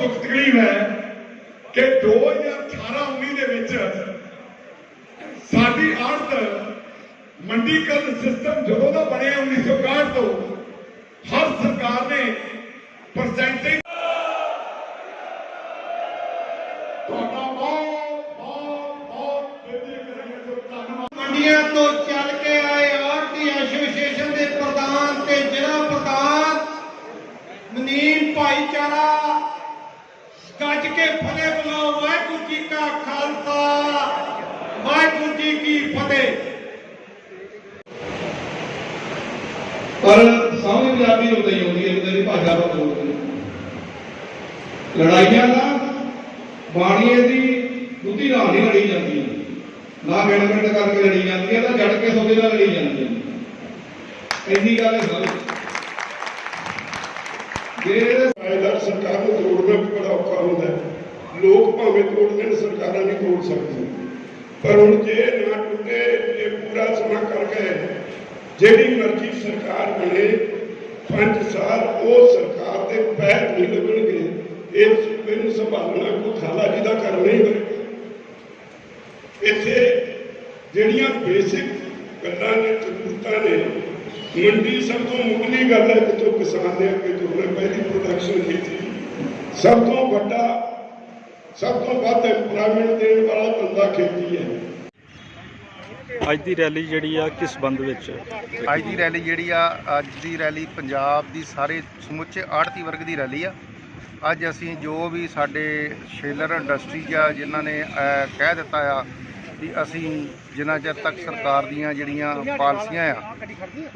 ਦੁੱਖ ਤਕਲੀਫ ਹੈ ਕਿ 2018-19 ਦੇ ਵਿੱਚ ਸਾਡੀ ਅਰਥ ਮੰਡੀਕਰਨ ਸਿਸਟਮ ਜਦੋਂ ਦਾ ਬਣਿਆ 1961 ਤੋਂ, ਹਰ ਸਰਕਾਰ ਨੇ ਪਰਸੈਂਟੇਜ ਤੁਹਾਡਾ ਬਹੁਤ ਬਹੁਤ ਬਹੁਤ ਵਧੀਆ ਕਰਨਗੇ ਧੰਨਵਾਦ। ਮੰਡੀਆਂ ਤੋਂ ਕੀ ਫਤਿਹ। ਪਰ ਸਾਹਮਣੇ ਪੰਜਾਬੀ ਹੁੰਦੀ ਹੀ ਹੁੰਦੀ ਹੈ ਕਿਤੇ ਭਾਸ਼ਾ ਬਦਲਦੀ ਹੈ। ਲੜਾਈਆਂ ਦਾ ਬਾਣੀਏ ਦੀ ਬੁੱਧੀ ਨਾਲ ਨਹੀਂ ਲੜੀ ਜਾਂਦੀ। ਨਾ ਮਿੰਟ ਕਰਕੇ ਲੜੀ ਜਾਂਦੀ ਹੈ ਤਾਂ ਜੜ ਕੇ ਸੋਦੇ ਨਾਲ ਲੜੀ ਜਾਂਦੀ ਹੈ। ਇੰਨੀ ਗੱਲ ਹੈ ਜੇ ਇਹਦੇ ਫਾਇਦਾ ਸਰਕਾਰ ਨੂੰ ਤੋੜਨਾ ਵੀ ਬੜਾ ਔਖਾ ਹੁੰਦਾ ਲੋਕ ਭਾਵੇਂ ਤੋੜ ਦੇਣ ਸਰਕਾਰਾਂ ਨਹੀਂ ਤੋੜ ਸਕਦੀਆਂ ਪਰ ਹੁਣ ਜੇ ਨਾ ਟੁੱਟੇ ਇਹ ਪੂਰਾ ਸਮਾਂ ਕਰ ਗਏ, ਜਿਹੜੀ ਮਰਜ਼ੀ ਸਰਕਾਰ ਬਣੇ, ਪੰਜ ਸਾਲ ਉਹ ਸਰਕਾਰ ਦੇ ਪੈਰ ਨਹੀਂ ਲੱਗਣਗੇ। ਇਹ ਸੂਬੇ ਨੂੰ ਸੰਭਾਲਣਾ ਕੋਈ ਜੀ ਦਾ ਕੰਮ ਨਹੀਂ ਹੋਵੇਗਾ ਇੱਥੇ ਜਿਹੜੀਆਂ ਬੇਸਿਕ ਗੱਲਾਂ ਨੇ ਜ਼ਰੂਰਤਾਂ ਨੇ, ਮੰਡੀ ਸਭ ਤੋਂ ਮੁੱਢਲੀ ਗੱਲ ਹੈ, ਜਿੱਥੋਂ ਕਿਸਾਨ ਦੇ ਅੱਗੇ ਤੁਰਨਾ ਪਹਿਲੀ ਪ੍ਰੋਡਕਸ਼ਨ ਖੇਤੀ ਸਭ ਤੋਂ ਵੱਡਾ ਸਭ ਤੋਂ ਵੱਧ ਐਮਪਲੋਇਮੈਂਟ ਦੇਣ ਵਾਲਾ ਧੰਦਾ ਖੇਤੀ ਹੈ। ਅੱਜ ਦੀ ਰੈਲੀ ਜਿਹੜੀ ਆ ਕਿਸ ਸੰਬੰਧ ਵਿੱਚ? ਅੱਜ ਦੀ ਰੈਲੀ ਜਿਹੜੀ ਆ ਅੱਜ ਦੀ ਰੈਲੀ ਪੰਜਾਬ ਦੀ ਸਾਰੇ ਸਮੁੱਚੇ ਆੜਤੀ ਵਰਗ ਦੀ ਰੈਲੀ ਆ। ਅੱਜ ਅਸੀਂ ਜੋ ਵੀ ਸਾਡੇ ਸ਼ੇਲਰ ਇੰਡਸਟਰੀ ਆ ਜਿਨ੍ਹਾਂ ਨੇ ਕਹਿ ਦਿੱਤਾ ਆ ਵੀ ਅਸੀਂ ਜਿੰਨਾ ਚਿਰ ਤੱਕ ਸਰਕਾਰ ਦੀਆਂ ਜਿਹੜੀਆਂ ਪਾਲਿਸੀਆਂ ਆ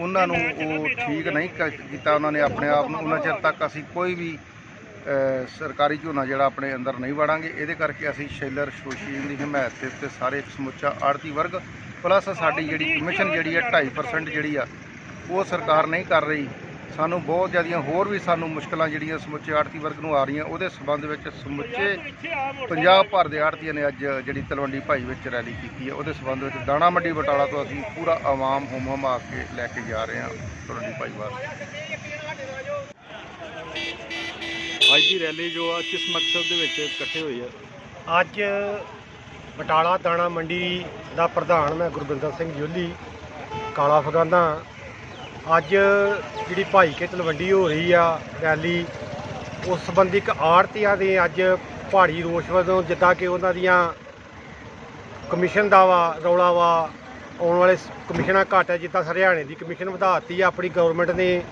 ਉਹਨਾਂ ਨੂੰ ਉਹ ਠੀਕ ਨਹੀਂ ਕ- ਕੀਤਾ ਉਹਨਾਂ ਨੇ ਆਪਣੇ ਆਪ ਨੂੰ ਉਹਨਾਂ ਚਿਰ ਤੱਕ ਅਸੀਂ ਕੋਈ ਵੀ ਸਰਕਾਰੀ ਝੋਨਾ ਜਿਹੜਾ ਆਪਣੇ ਅੰਦਰ ਨਹੀਂ ਵੜਾਂਗੇ, ਇਹਦੇ ਕਰਕੇ ਅਸੀਂ ਸ਼ੇਲਰ ਐਸੋਸੀਏਸ਼ਨ ਦੀ ਹਮਾਇਤ ਦੇ ਉੱਤੇ ਸਾਰੇ ਸਮੁੱਚਾ ਆੜਤੀ ਵਰਗ ਪਲੱਸ ਸਾਡੀ ਜਿਹੜੀ ਕਮਿਸ਼ਨ ਜਿਹੜੀ ਹੈ 2.5% ਜਿਹੜੀ ਆ, ਉਹ ਸਰਕਾਰ ਨਹੀਂ ਕਰ ਰਹੀ। ਸਾਨੂੰ ਬਹੁਤ ਜ਼ਿਆਦੀਆਂ ਹੋਰ ਵੀ ਸਾਨੂੰ ਮੁਸ਼ਕਲਾਂ ਜਿਹੜੀਆਂ ਸਮੁੱਚੇ ਆੜਤੀ ਵਰਗ ਨੂੰ ਆ ਰਹੀਆਂ, ਉਹਦੇ ਸਬੰਧ ਵਿੱਚ ਸਮੁੱਚੇ ਪੰਜਾਬ ਭਰ ਦੇ ਆੜਤੀਆਂ ਨੇ ਅੱਜ ਜਿਹੜੀ ਤਲਵੰਡੀ ਭਾਈ ਵਿੱਚ ਰੈਲੀ ਕੀਤੀ ਹੈ, ਉਹਦੇ ਸਬੰਧ ਵਿੱਚ ਦਾਣਾ ਮੰਡੀ ਬਟਾਲਾ ਤੋਂ ਅਸੀਂ ਪੂਰਾ ਆਵਾਮ ਹੁਮ ਆ ਕੇ ਲੈ ਕੇ ਜਾ ਰਹੇ ਹਾਂ, ਤਲਵੰਡੀ ਭਾਈ ਵਾਸਤੇ। ਅੱਜ ਦੀ ਰੈਲੀ ਜੋ ਆ ਕਿਸ ਮਕਸਦ ਦੇ ਵਿੱਚ ਇਕੱਠੇ ਹੋਏ ਆ ਅੱਜ ਬਟਾਲਾ ਦਾਣਾ ਮੰਡੀ ਦਾ ਪ੍ਰਧਾਨ ਮੈਂ ਗੁਰਬਿੰਦਰ ਸਿੰਘ ਜੋਲੀ, ਕਾਲਾ ਫਗਾਨਾ। ਅੱਜ ਜਿਹੜੀ ਭਾਈ ਕੇ ਤਲਵੰਡੀ ਹੋ ਰਹੀ ਆ ਰੈਲੀ, ਉਸ ਸੰਬੰਧੀ ਇੱਕ ਆੜਤੀਆਂ ਦੇ ਅੱਜ ਪਹਾੜੀ ਰੋਸ਼ ਵਜੋਂ ਜਿੱਦਾਂ ਕਿ ਉਹਨਾਂ ਦੀਆਂ ਕਮਿਸ਼ਨ ਦਾ ਵਾ, ਰੌਲਾ ਵਾ, ਆਉਣ ਵਾਲੇ ਕਮਿਸ਼ਨਾਂ ਘੱਟ ਹੈ ਜਿੱਦਾਂ ਹਰਿਆਣੇ ਦੀ ਕਮਿਸ਼ਨ ਵਧਾਤੀ ਆ, ਆਪਣੀ ਗਵਰਨਮੈਂਟ ਨੇ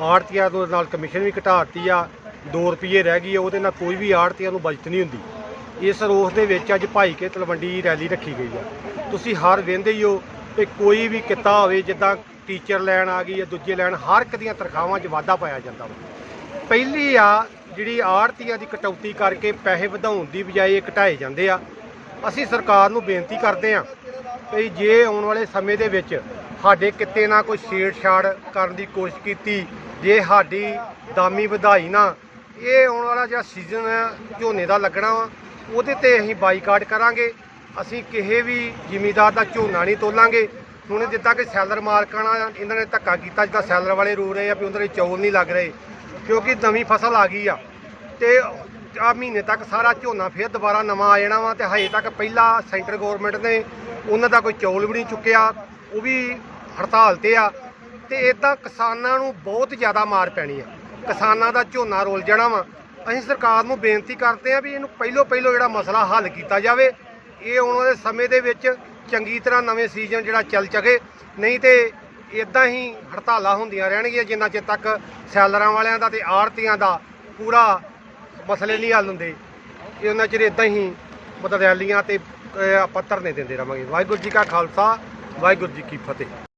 ਆੜਤੀਆਂ ਤੋਂ ਨਾਲ ਕਮਿਸ਼ਨ ਵੀ ਘਟਾਤੀ ਆ। 2 ਰੁਪਏ ਰਹਿ ਗਈ ਆ ਉਹਦੇ ਨਾਲ ਕੋਈ ਵੀ ਆੜਤੀਆਂ ਨੂੰ ਬਚਤ ਨਹੀਂ ਹੁੰਦੀ। ਇਸ ਰੋਸ ਦੇ ਵਿੱਚ ਅੱਜ ਭਾਈ ਕੇ ਤਲਵੰਡੀ ਰੈਲੀ ਰੱਖੀ ਗਈ ਆ ਤੁਸੀਂ ਹਰ ਵੇਂਦੇ ਹੀ ਹੋ ਕਿ ਕੋਈ ਵੀ ਕਿੱਤਾ ਹੋਵੇ, ਜਿੱਦਾਂ ਟੀਚਰ ਲੈਣ ਆ ਗਈ ਜਾਂ ਦੂਜੇ ਲੈਣ, ਹਰ ਇੱਕ ਦੀਆਂ ਤਨਖਾਹਾਂ 'ਚ ਵਾਧਾ ਪਾਇਆ ਜਾਂਦਾ ਵਾ। ਪਹਿਲੀ ਆ ਜਿਹੜੀ ਆੜਤੀਆਂ ਦੀ ਕਟੌਤੀ ਕਰਕੇ ਪੈਸੇ ਵਧਾਉਣ ਦੀ ਬਜਾਏ ਘਟਾਏ ਜਾਂਦੇ ਆ। ਅਸੀਂ ਸਰਕਾਰ ਨੂੰ ਬੇਨਤੀ ਕਰਦੇ ਆ ਕਿ ਜੇ ਆਉਣ ਵਾਲੇ ਸਮੇਂ ਦੇ ਵਿੱਚ ਸਾਡੇ ਕਿਤੇ ਨਾ ਕੋਈ ਛੇੜਛਾੜ ਕਰਨ ਦੀ ਕੋਸ਼ਿਸ਼ ਕੀਤੀ, ਜੇ ਸਾਡੀ ਦਾਮੀ ਵਧਾਈ ਨਾ ਇਹ ਆਉਣ ਵਾਲਾ ਜਿਹੜਾ ਸੀਜ਼ਨ ਹੈ, ਝੋਨੇ ਦਾ ਲੱਗਣਾ ਵਾ, ਉਹਦੇ ਤੇ ਅਸੀਂ ਬਾਈਕਾਟ ਕਰਾਂਗੇ। ਅਸੀਂ ਕਿਸੇ ਵੀ ਜ਼ਿਮੀਦਾਰ ਦਾ ਝੋਨਾ ਨਹੀਂ ਤੋਲਾਂਗੇ। ਹੁਣ ਜਿੱਦਾਂ ਕਿ ਸੈਲਰ ਮਾਲਕਾਂ ਨਾਲ ਇਹਨਾਂ ਨੇ ਧੱਕਾ ਕੀਤਾ, ਜਿੱਦਾਂ ਸੈਲਰ ਵਾਲੇ ਰੋ ਰਹੇ ਆ ਵੀ ਉਹਨਾਂ ਦੇ ਚੌਲ ਨਹੀਂ ਲੱਗ ਰਹੇ, ਕਿਉਂਕਿ ਨਵੀਂ ਫਸਲ ਆ ਗਈ ਆ। ਤੇ ਆ ਮਹੀਨੇ ਤੱਕ ਸਾਰਾ ਝੋਨਾ ਫਿਰ ਦੁਬਾਰਾ ਨਵਾਂ ਆ ਜਾਣਾ ਵਾ ਤੇ ਹਜੇ ਤੱਕ ਪਹਿਲਾ ਸੈਂਟਰ ਗਵਰਨਮੈਂਟ ਨੇ ਉਹਨਾਂ ਦਾ ਕੋਈ ਚੌਲ ਵੀ ਨਹੀਂ ਚੁੱਕਿਆ, ਉਹ ਵੀ ਹੜਤਾਲ ਤੇ ਆ। ਤੇ ਇਦਾਂ ਕਿਸਾਨਾਂ ਨੂੰ ਬਹੁਤ ਜ਼ਿਆਦਾ ਮਾਰ ਪੈਣੀ ਆ। ਕਿਸਾਨਾਂ ਦਾ ਝੋਨਾ ਰੋਲ ਜਾਣਾ ਵਾ। ਅਸੀਂ ਸਰਕਾਰ ਨੂੰ ਬੇਨਤੀ ਕਰਦੇ ਆ ਵੀ ਇਹਨੂੰ ਪਹਿਲੋ ਪਹਿਲੋ ਜਿਹੜਾ ਮਸਲਾ ਹੱਲ ਕੀਤਾ ਜਾਵੇ। ਇਹ ਆਉਣ ਵਾਲੇ ਸਮੇਂ ਦੇ ਵਿੱਚ ਚੰਗੀ ਤਰ੍ਹਾਂ ਨਵੇਂ ਸੀਜ਼ਨ ਜਿਹੜਾ ਚੱਲ ਚਗੇ ਨਹੀਂ ਤੇ ਇਦਾਂ ਹੀ ਹੜਤਾਲਾਂ ਹੁੰਦੀਆਂ ਰਹਿਣਗੀਆਂ ਜਿੰਨਾ ਚਿਰ ਤੱਕ ਸੈਲਰਾਂ ਵਾਲਿਆਂ ਦਾ ਤੇ ਆੜਤੀਆਂ ਦਾ ਪੂਰਾ ਮਸਲੇ ਨਹੀਂ ਹੱਲ ਹੁੰਦੇ। ਇਹ ਉਹਨਾਂ ਚਿਰ ਇਦਾਂ ਹੀ ਮਤਲਬ ਰੈਲੀਆਂ ਤੇ ਅਹ, ਆਪਾਂ ਧਰਨੇ ਦਿੰਦੇ ਰਵਾਂਗੇ। ਵਾਹਿਗੁਰੂ ਜੀ ਕਾ ਖਾਲਸਾ ਵਾਹਿਗੁਰੂ ਜੀ ਕੀ ਫਤਿਹ।